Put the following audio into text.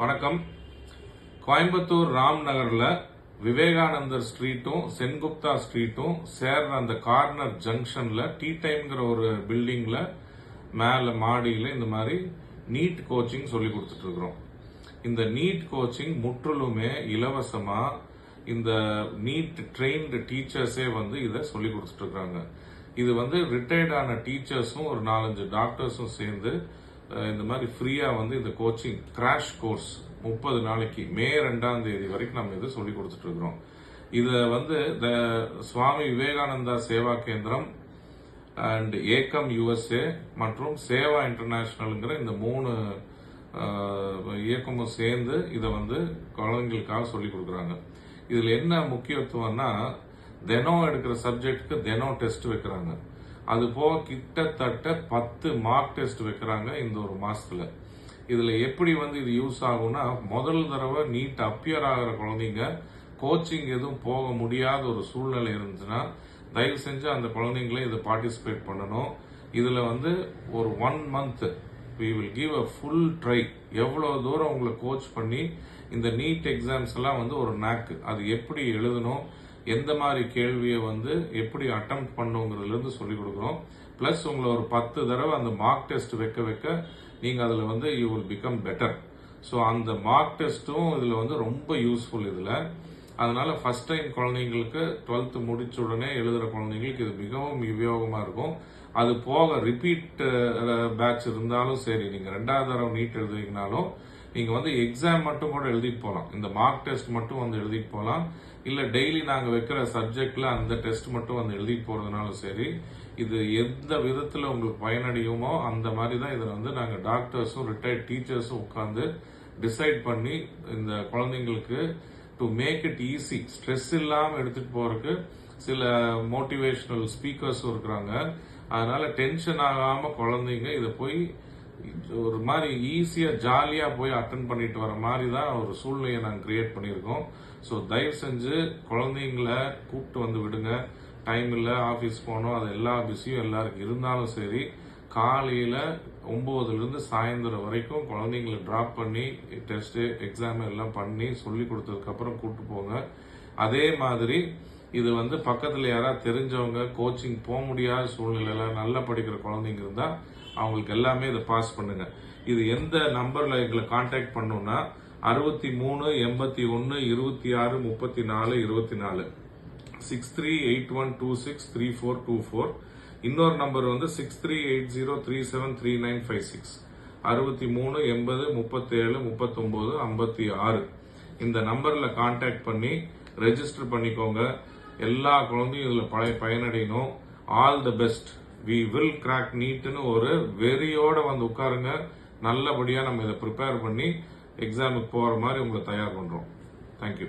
வணக்கம். கோயம்புத்தூர் ராம் நகரில் விவேகானந்தர் ஸ்ட்ரீட்டும் சென்குப்தா ஸ்ட்ரீட்டும் சேர்ற அந்த கார்னர் ஜங்ஷனில் டீ டைம்ங்கிற ஒரு பில்டிங்கில் மேலே மாடியில் இந்த மாதிரி நீட் கோச்சிங் சொல்லி கொடுத்துட்ருக்குறோம். இந்த நீட் கோச்சிங் முற்றிலுமே இலவசமாக இந்த நீட் ட்ரெயின்டு டீச்சர்ஸே வந்து இதை சொல்லி கொடுத்துட்ருக்குறாங்க. இது வந்து ரிட்டையர்டான டீச்சர்ஸும் ஒரு நாலஞ்சு டாக்டர்ஸும் சேர்ந்து இந்த மாதிரி ஃப்ரீயாக வந்து இந்த கோச்சிங் கிராஷ் கோர்ஸ் முப்பது நாளைக்கு மே ரெண்டாம் தேதி வரைக்கும் நம்ம இது சொல்லி கொடுத்துட்டு இருக்கிறோம். இதை வந்து த சுவாமி விவேகானந்தா சேவா கேந்திரம் அண்ட் ஏக்கம் யுஎஸ்ஏ மற்றும் சேவா இன்டர்நேஷ்னலுங்கிற இந்த மூணு இயக்கமும் சேர்ந்து இதை வந்து குழந்தைங்களுக்காக சொல்லி கொடுக்குறாங்க. இதில் என்ன முக்கியத்துவம்னா தினம் எடுக்கிற சப்ஜெக்ட்டுக்கு தினம் டெஸ்ட் வைக்கிறாங்க. அது போக கிட்டத்தட்ட பத்து மார்க் டெஸ்ட் வைக்கிறாங்க இந்த ஒரு மாதத்தில் இதில் எப்படி வந்து இது யூஸ் ஆகும்னா முதல் தடவை நீட் அப்பியர் ஆகிற குழந்தைங்க கோச்சிங் எதுவும் போக முடியாத ஒரு சூழ்நிலை இருந்துச்சுன்னா தயவு செஞ்சு அந்த குழந்தைங்களே இதை பார்ட்டிசிபேட் பண்ணணும். இதில் வந்து ஒரு one month we will give a full try எவ்வளோ தூரம் உங்களை கோச் பண்ணி இந்த நீட் எக்ஸாம்ஸ் எல்லாம் வந்து ஒரு நாக்கு அது எப்படி எழுதணும் எந்த மாதிரி கேள்வியை வந்து எப்படி அட்டம் பண்ணுங்கிறதுலேருந்து சொல்லிக் கொடுக்குறோம். ப்ளஸ் உங்களை ஒரு பத்து தடவை அந்த மார்க் டெஸ்ட் வைக்க வைக்க நீங்கள் அதில் வந்து you will become better so அந்த மார்க் டெஸ்ட்டும் இதில் வந்து ரொம்ப யூஸ்ஃபுல் இதில். அதனால் ஃபஸ்ட் டைம் குழந்தைங்களுக்கு டுவெல்த்து முடிச்ச உடனே எழுதுகிற குழந்தைங்களுக்கு இது மிகவும் உபயோகமாக இருக்கும். அது போக ரிப்பீட் பேட்ச் இருந்தாலும் சரி நீங்கள் ரெண்டாவது தடவை நீட் எழுதுவீங்கனாலும் நீங்கள் வந்து எக்ஸாம் மட்டும் கூட எழுதிட்டு போகலாம் இந்த மார்க் டெஸ்ட் மட்டும் வந்து எழுதிட்டு போகலாம் இல்லை டெய்லி நாங்கள் வைக்கிற சப்ஜெக்டில் அந்த டெஸ்ட் மட்டும் வந்து எழுதிட்டு போகிறதுனாலும் சரி இது எந்த விதத்தில் உங்களுக்கு பயனடையுமோ அந்த மாதிரி தான் இதில் வந்து நாங்கள் டாக்டர்ஸும் ரிட்டையர்ட் டீச்சர்ஸும் உட்காந்து டிசைட் பண்ணி இந்த குழந்தைங்களுக்கு to make it easy stress இல்லாமல் எடுத்துகிட்டு போகிறதுக்கு சில மோட்டிவேஷ்னல் ஸ்பீக்கர்ஸும் இருக்கிறாங்க. அதனால டென்ஷன் ஆகாமல் குழந்தைங்க இதை போய் ஒரு மாதிரி ஈஸியாக ஜாலியாக போய் அட்டன் பண்ணிட்டு வர மாதிரி தான் ஒரு சூழ்நிலையை நாங்கள் கிரியேட் பண்ணியிருக்கோம். ஸோ தயவு செஞ்சு குழந்தைங்கள கூப்பிட்டு வந்து விடுங்க. டைம் இல்லை ஆஃபீஸ் போகணும் அது எல்லா பிஸியும் எல்லாருக்கும் இருந்தாலும் சரி காலையில் ஒம்பதுலேருந்து சாயந்தரம் வரைக்கும் குழந்தைங்கள ட்ராப் பண்ணி டெஸ்ட்டு எக்ஸாம் எல்லாம் பண்ணி சொல்லி கொடுத்ததுக்கப்புறம் கூப்பிட்டு போங்க. அதே மாதிரி இது வந்து பக்கத்தில் யாராவது தெரிஞ்சவங்க கோச்சிங் போக முடியாத சூழ்நிலையில நல்லா படிக்கிற குழந்தைங்க இருந்தால் அவங்களுக்கு எல்லாமே இதை பாஸ் பண்ணுங்க. இது எந்த நம்பர்ல எங்களை கான்டாக்ட் பண்ணோம்னா அறுபத்தி மூணு எண்பத்தி ஒன்று இருபத்தி ஆறு முப்பத்தி நாலு இருபத்தி நாலு six three eight one two six three four two four இன்னொரு நம்பர் வந்து six three eight zero three seven three nine five six அறுபத்தி மூணு எண்பது முப்பத்தேழு முப்பத்தொம்போது ஐம்பத்தி ஆறு இந்த நம்பரில் கான்டாக்ட் பண்ணி ரெஜிஸ்டர் பண்ணிக்கோங்க. எல்லா குழந்தையும் இதில் பழைய பயனடையணும். All the best we will crack நீட்னு ஒரு வெறியோட வந்து உட்காருங்க. நல்லபடியாக நம்ம இதை ப்ரிப்பேர் பண்ணி எக்ஸாமுக்கு போகிற மாதிரி உங்களை தயார் பண்ணுறோம் தேங்க்யூ